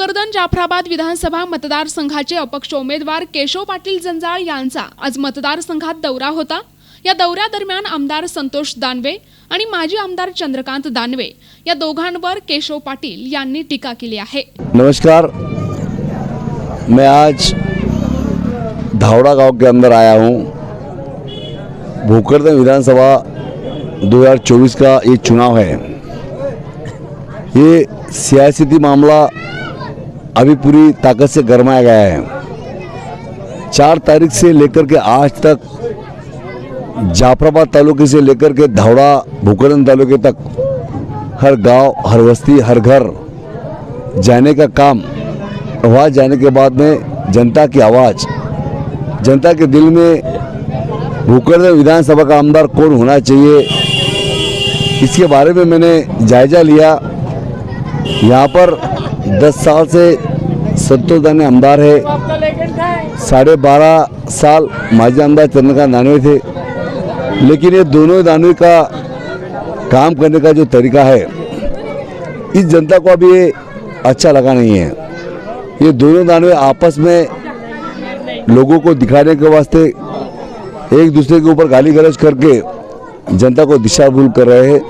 भोकरदन जाफराबाद विधानसभा मतदारसंघाचे अपक्ष उमेदवार केशव पाटील जंजाळ यांचा आज मतदारसंघात दौरा होता. या दौऱ्यादरम्यान आमदार संतोष दानवे आणि माजी आमदार चंद्रकांत दानवे या दोघांवर केशव पाटील यांनी टीका केली आहे. नमस्कार. मैं आज धावड़ा गांव के अंदर आया हूँ. भोकरदन विधानसभा 2024 का ये चुनाव है. ये सियासती मामला अभी पूरी ताकत से गरमाया गया है। चार तारीख से लेकर के आज तक जाफराबाद तालुके से लेकर के धावड़ा भूकरदन तालुके तक हर गाँव, हर बस्ती, हर घर जाने का काम वहाँ जाने के बाद में जनता की आवाज़। जनता के दिल में भूकरदन विधानसभा का आमदार कौन होना चाहिए, इसके बारे में मैंने जायजा लिया। यहाँ पर 10 साल से संतोष दाने आमदार है। साढ़े बारह साल माजी आमदार चंद्रकांत दानवे थे। लेकिन ये दोनों दानवे का काम करने का जो तरीका है, इस जनता को अभी ये अच्छा लगा नहीं है। ये दोनों दानवे आपस में लोगों को दिखाने के वास्ते एक दूसरे के ऊपर गाली गलज करके जनता को दिशा भूल कर रहे हैं।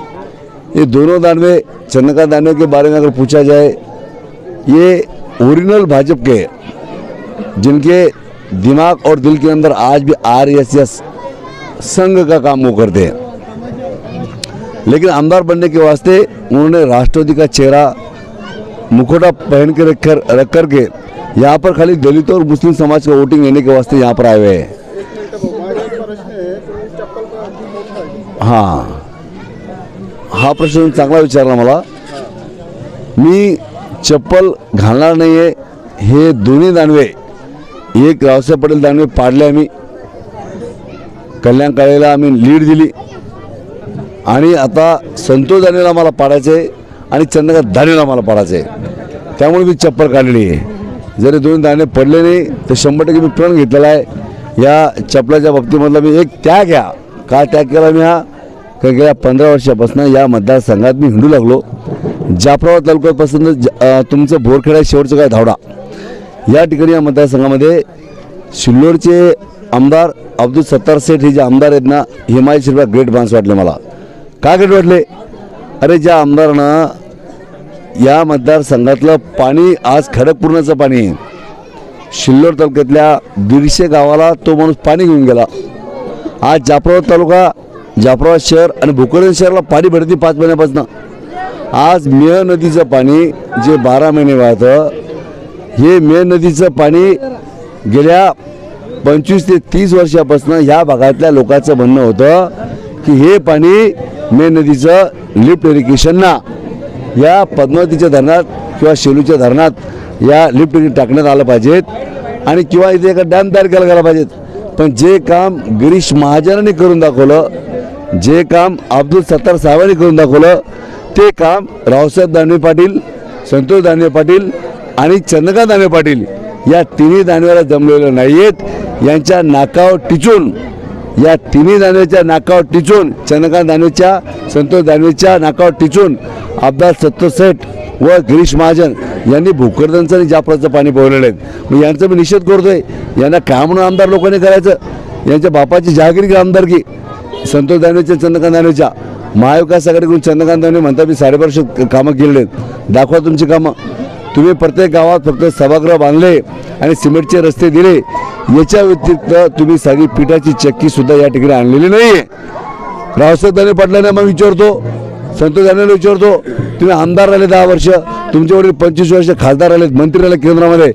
ये दोनों दानवे चंद्रकांत दानवे के बारे में अगर पूछा जाए ये ओरिजिनल भाजपा के जिनके दिमाग और दिल के अंदर आज भी आर एस एस संघ का काम वो करते हैं। लेकिन आमदार बनने के वास्ते उन्होंने राष्ट्रवादी का चेहरा मुखोटा पहन के रख कर रख करके यहाँ पर खाली दलितों और मुस्लिम समाज का वोटिंग लेने के वास्ते यहाँ पर आए हुए हैं। हाँ। हा प्रश्न चांगला विचारला मला। मी चप्पल घालणार नाही आहे हे दोन्ही दानवे एक रावसाहेब पटेल दानवे पाडले आम्ही. कल्याण काळेला आम्ही लीड दिली. आणि आता संतोष दानेला मला पाडायचं आहे आणि चंद्रकांत दानेला मला पाडायचं आहे त्यामुळे मी चप्पल काढलेली आहे. जरी दोन दाणे पडले नाही तर शंभर टक्के मी प्रण घेतलेला आहे. या चपलाच्या बाबतीमधला मी एक त्याग घ्या. का त्याग केला मी हा? कारण गेल्या पंधरा वर्षापासून या मतदारसंघात मी हिंडू लागलो. जाफराबाद तालुक्यापासून ज- तुमचं बोरखेडा शेवटचं काय धावडा. या ठिकाणी या मतदारसंघामध्ये शिल्लोरचे आमदार अब्दुल सत्तार सेठ हे जे आमदार आहेत ना हे माझे शिल्पा ग्रेट माणसं वाटले मला. काय ग्रेट वाटले? अरे ज्या आमदारानं या मतदारसंघातलं पाणी आज खडकपूर्णाचं पाणी शिल्लोर तालुक्यातल्या दीडशे गावाला तो माणूस पाणी घेऊन गेला. आज जाफराबाद तालुका जाफराबाद शहर आणि भोकरदन शहराला पाणी भेटते पाच महिन्यापासून. आज मेह नदीचं पाणी जे बारा महिने वाहतं हे मेह नदीचं पाणी गेल्या पंचवीस ते तीस वर्षापासून ह्या भागातल्या लोकांचं म्हणणं होतं की हे पाणी मे नदीचं लिफ्ट इरिगेशनना या पद्मावतीच्या धरणात किंवा शेलूच्या धरणात या लिफ्ट टाकण्यात आलं पाहिजेत आणि किंवा इथे एका डॅम तयार केला गेला पाहिजेत. पण जे काम गिरीश महाजनांनी करून दाखवलं जे काम अब्दुल सत्तार साहेबांनी करून दाखवलं ते काम रावसाहेब दानवे पाटील संतोष दानवे पाटील आणि चंद्रकांत दानवे पाटील या तिन्ही दानवेला जमलेलं नाही आहेत यांच्या नाकावर टिचून या तिन्ही दानवेच्या नाकावर टिचून चंद्रकांत दानवेच्या संतोष दानवेच्या नाकावर टिचून अब्दाल सत्तरसेठ व गिरीश महाजन यांनी भोकरदनचं आणि जाफराचं पाणी पोहलेलं आहे. मग यांचा मी निषेध करतोय. यांना काय म्हणून आमदार लोकांनी करायचं? यांच्या बापाची जहागिरी आमदारकी संतोष दानवेच्या चंद्रकांत दानवेच्या. महाविकास आघाडीकडून चंद्रकांत म्हणता मी साडेबारशे कामं केली आहेत. दाखवा तुमची कामं. तुम्ही प्रत्येक गावात फक्त सभागृह बांधले आणि सिमेंटचे रस्ते दिले. याच्या व्यतिरिक्त तुम्ही साधी पिठाची चक्की सुद्धा या ठिकाणी आणलेली नाही आहे रावसाहेब दाने पाटलांना मग विचारतो संतोष दानेला विचारतो तुम्ही आमदार राहिले दहा वर्ष तुमचे वडील पंचवीस वर्ष खासदार आले मंत्री राहिले केंद्रामध्ये.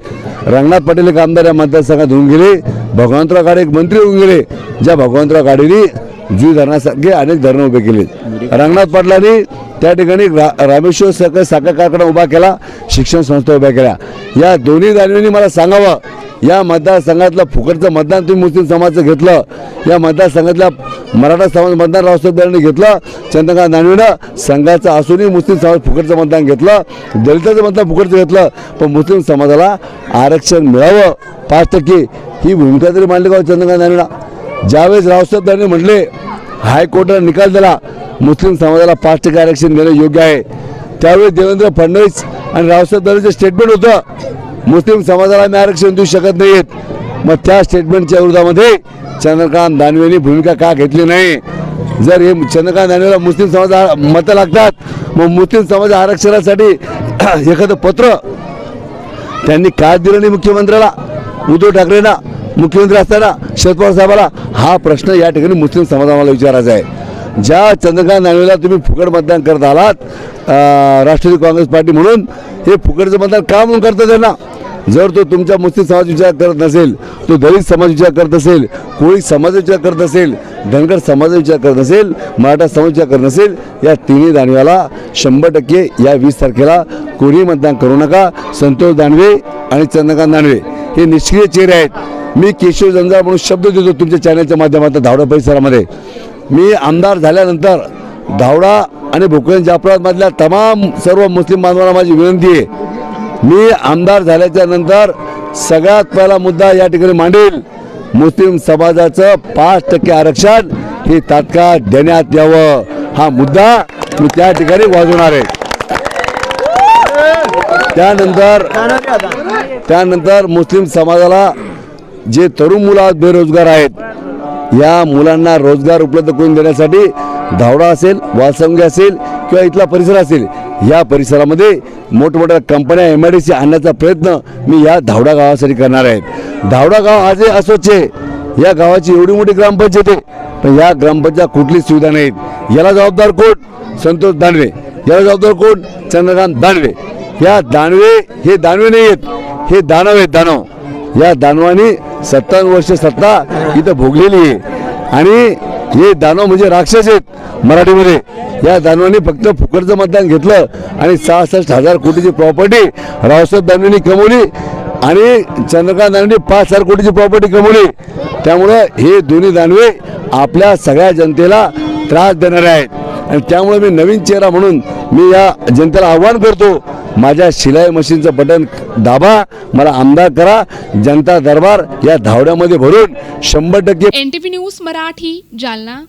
रंगनाथ पाटील एक आमदार या मतदारसंघात होऊन गेले. भगवंतराव गाडे एक मंत्री होऊन गेले. ज्या भगवंतराव गाडेनी जुई धरणासारखे अनेक धरणं उभे केले. रंगनाथ पाटलांनी त्या ठिकाणी रा रामेश्वर साखर साखर कारखाना उभा केला शिक्षण संस्था उभ्या केल्या. या दोन्ही दानवेंनी मला सांगावं या मतदारसंघातलं फुकटचं मतदान तुम्ही मुस्लिम समाजाचं घेतलं या मतदारसंघातल्या मराठा समाज मतदान रावसाहेब दानवेंनी घेतलं चंद्रकांत दानवेनं संघाचं असूनही मुस्लिम समाज फुकटचं मतदान घेतलं दलिताचं मतदान फुकटचं घेतलं पण मुस्लिम समाजाला आरक्षण मिळावं. पाच टक्के ही भूमिका तरी मांडली का हो चंद्रकांत दानवेला? ज्यावेळेस रावसाहेब दानवे म्हटले हायकोर्टाने निकाल दिला मुस्लिम समाजाला पाच टक्के आरक्षण देणं योग्य आहे. त्यावेळी देवेंद्र फडणवीस आणि रावसाहेब दानवेचं स्टेटमेंट होतं मुस्लिम समाजाला आम्ही आरक्षण देऊ शकत नाहीत. मग त्या स्टेटमेंटच्या विरोधामध्ये चंद्रकांत दानवेंनी भूमिका का घेतली नाही? जर हे चंद्रकांत दानवेला मुस्लिम समाज मतं लागतात मग मुस्लिम समाज आरक्षणासाठी एखादं पत्र त्यांनी काय दिलं नाही मुख्यमंत्र्याला? उद्धव ठाकरेंना मुख्यमंत्री असताना शरद पवार साहेबाला हा प्रश्न या ठिकाणी मुस्लिम समाजाला विचारायचा आहे. ज्या चंद्रकांत नागवेला तुम्ही फुकट मतदान करत आलात राष्ट्रवादी काँग्रेस पार्टी म्हणून हे फुकटचं मतदान का म्हणून करतं त्यांना? जर तो तुमच्या मुस्लिम समाज विचार करत नसेल तो दलित समाज विचार करत असेल कोळी समाज विचार करत असेल धनगर समाज विचार करत असेल मराठा समाज विचार करत नसेल या तिन्ही दानव्याला शंभर टक्के या वीस तारखेला कोणी मतदान करू नका. संतोष दानवे आणि चंद्रकांत दानवे हे निष्क्रिय चेहरे आहेत. मी केशव जंजाळ म्हणून शब्द देतो तुमच्या चॅनलच्या माध्यमातून धावडा परिसरामध्ये. मी आमदार झाल्यानंतर धावडा आणि भोकरन जाफराबादमधल्या तमाम सर्व मुस्लिम बांधवांना माझी विनंती आहे. मी आमदार झाल्याच्यानंतर सगळ्यात पहिला मुद्दा या ठिकाणी मांडेल. मुस्लिम समाजाचं पाच टक्के आरक्षण हे तात्काळ देण्यात यावं. हा मुद्दा मी त्या ठिकाणी वाजवणार आहे. त्यानंतर त्यानंतर मुस्लिम समाजाला जे तरुण मुलं आज बेरोजगार आहेत या मुलांना रोजगार उपलब्ध करून देण्यासाठी धावडा असेल वालसंगी असेल किंवा इथला परिसर असेल या परिसरामध्ये मोठमोठ्या कंपन्या एम आय डी सी आणण्याचा प्रयत्न मी या धावडा गावासाठी करणार आहे. धावडा गाव आजही अस्वच्छ आहे. या गावाची एवढी मोठी ग्रामपंचायत आहे पण या ग्रामपंचायत कुठलीच सुविधा नाहीत. याला जबाबदार कोण? संतोष दानवे. याला जबाबदार कोण? चंद्रकांत दानवे. या दानवे हे दानवे नाही आहेत हे दानव आहेत दानव. या दानवानी सत्तावन्न वर्ष सत्ता इथं भोगलेली आहे. आणि हे दानव म्हणजे राक्षस आहेत मराठीमध्ये. या दानवानी फक्त फुकटचं मतदान घेतलं आणि सहासष्ट हजार कोटीची प्रॉपर्टी रावसाहेब दानवेनी कमवली आणि चंद्रकांत दानवेनी पाच हजार कोटीची प्रॉपर्टी कमवली. त्यामुळं हे दोन्ही दानवे आपल्या सगळ्या जनतेला त्रास देणारे आहेत. आणि त्यामुळे मी नवीन चेहरा म्हणून मी या जनतेला आव्हान करतो. माझ्या शिलाई मशीनचं बटन दाबा मला आमदार करा जनता दरबार या धावड्यामध्ये भरून शंभर टक्के एन न्यूज मराठी जालना.